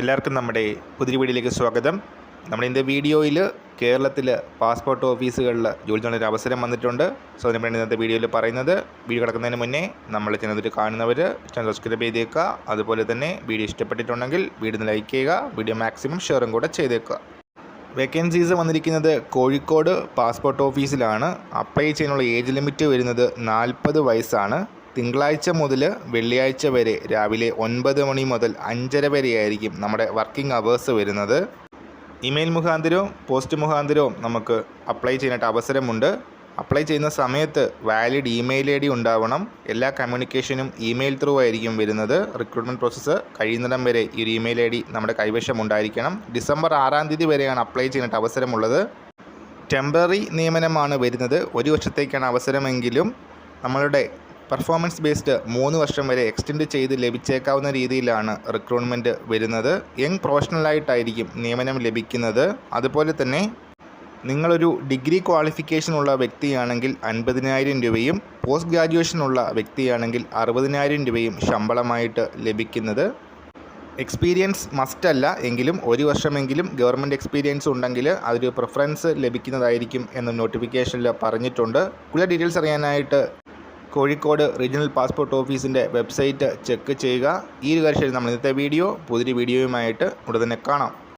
എല്ലാവർക്കും നമ്മുടെ പുതിയ വീഡിയോയിലേക്ക് സ്വാഗതം. നമ്മുടെ ഇന്നത്തെ വീഡിയോയിൽ കേരളത്തിൽ പാസ്പോർട്ട് ഓഫീസുകളിൽ ജോലി ചെയ്യാനൊരു അവസരം വന്നിട്ടുണ്ട്. സോ അതിനുവേണ്ടി ഇന്നത്തെ വീഡിയോയിൽ പറയുന്നത് വീഡിയോ കിടക്കുന്നതിന് മുന്നേ നമ്മൾ ചാനൽ കാണുന്നവർ ചാനൽ സബ്സ്ക്രൈബ് ചെയ്തേക്കുക. അതുപോലെ തന്നെ വീഡിയോ ഇഷ്ടപ്പെട്ടിട്ടുണ്ടെങ്കിൽ വീഡിയോ ലൈക്ക് ചെയ്യുക. വീഡിയോ മാക്സിമം ഷെയറും കൂടെ ചെയ്തേക്കുക. വേക്കൻസീസ് വന്നിരിക്കുന്നത് കോഴിക്കോട് പാസ്പോർട്ട് ഓഫീസിലാണ്. അപ്ലൈ ചെയ്യാനുള്ള ഏജ് ലിമിറ്റ് വരുന്നത് നാൽപ്പത് വയസ്സാണ്. തിങ്കളാഴ്ച മുതൽ വെള്ളിയാഴ്ച വരെ രാവിലെ ഒൻപത് മണി മുതൽ അഞ്ചര വരെയായിരിക്കും നമ്മുടെ വർക്കിംഗ് അവേഴ്സ് വരുന്നത്. ഇമെയിൽ മുഖാന്തരവും പോസ്റ്റ് മുഖാന്തരവും നമുക്ക് അപ്ലൈ ചെയ്യാനായിട്ട് അവസരമുണ്ട്. അപ്ലൈ ചെയ്യുന്ന സമയത്ത് വാലിഡ് ഇമെയിൽ ഐ ഡി ഉണ്ടാവണം. എല്ലാ കമ്മ്യൂണിക്കേഷനും ഇമെയിൽ ത്രൂ ആയിരിക്കും വരുന്നത്. റിക്രൂട്ട്മെന്റ് പ്രോസസ്സ് കഴിയുന്നിടം വരെ ഈ ഒരു ഇമെയിൽ ഐ ഡി നമ്മുടെ കൈവശം ഉണ്ടായിരിക്കണം. ഡിസംബർ ആറാം തീയതി വരെയാണ് അപ്ലൈ ചെയ്യാനായിട്ട് അവസരമുള്ളത്. ടെമ്പററി നിയമനമാണ് വരുന്നത്. ഒരു വർഷത്തേക്കാണ് അവസരമെങ്കിലും നമ്മളുടെ പെർഫോമൻസ് ബേസ്ഡ് മൂന്ന് വർഷം വരെ എക്സ്റ്റെൻഡ് ചെയ്ത് ലഭിച്ചേക്കാവുന്ന രീതിയിലാണ് റിക്രൂട്ട്മെന്റ് വരുന്നത്. യങ് പ്രൊഫഷണലായിട്ടായിരിക്കും നിയമനം ലഭിക്കുന്നത്. അതുപോലെ തന്നെ നിങ്ങളൊരു ഡിഗ്രി ക്വാളിഫിക്കേഷൻ ഉള്ള വ്യക്തിയാണെങ്കിൽ അൻപതിനായിരം രൂപയും പോസ്റ്റ് ഗ്രാജുവേഷൻ ഉള്ള വ്യക്തിയാണെങ്കിൽ അറുപതിനായിരം രൂപയും ശമ്പളമായിട്ട് ലഭിക്കുന്നത്. എക്സ്പീരിയൻസ് മസ്റ്റ് അല്ല എങ്കിലും ഒരു വർഷമെങ്കിലും ഗവൺമെന്റ് എക്സ്പീരിയൻസ് ഉണ്ടെങ്കിൽ അതൊരു പ്രിഫറൻസ് ലഭിക്കുന്നതായിരിക്കും എന്ന് നോട്ടിഫിക്കേഷനിൽ പറഞ്ഞിട്ടുണ്ട്. കൂടുതൽ ഡീറ്റെയിൽസ് അറിയാനായിട്ട് കോഴിക്കോട് റീജിയണൽ പാസ്പോർട്ട് ഓഫീസിന്റെ വെബ്സൈറ്റ് ചെക്ക് ചെയ്യുക. ഈ ഒരു കാര്യം നമ്മൾ ഇന്നത്തെ വീഡിയോ പുതിയൊരു വീഡിയോയുമായിട്ട് ഉടനെ കാണാം.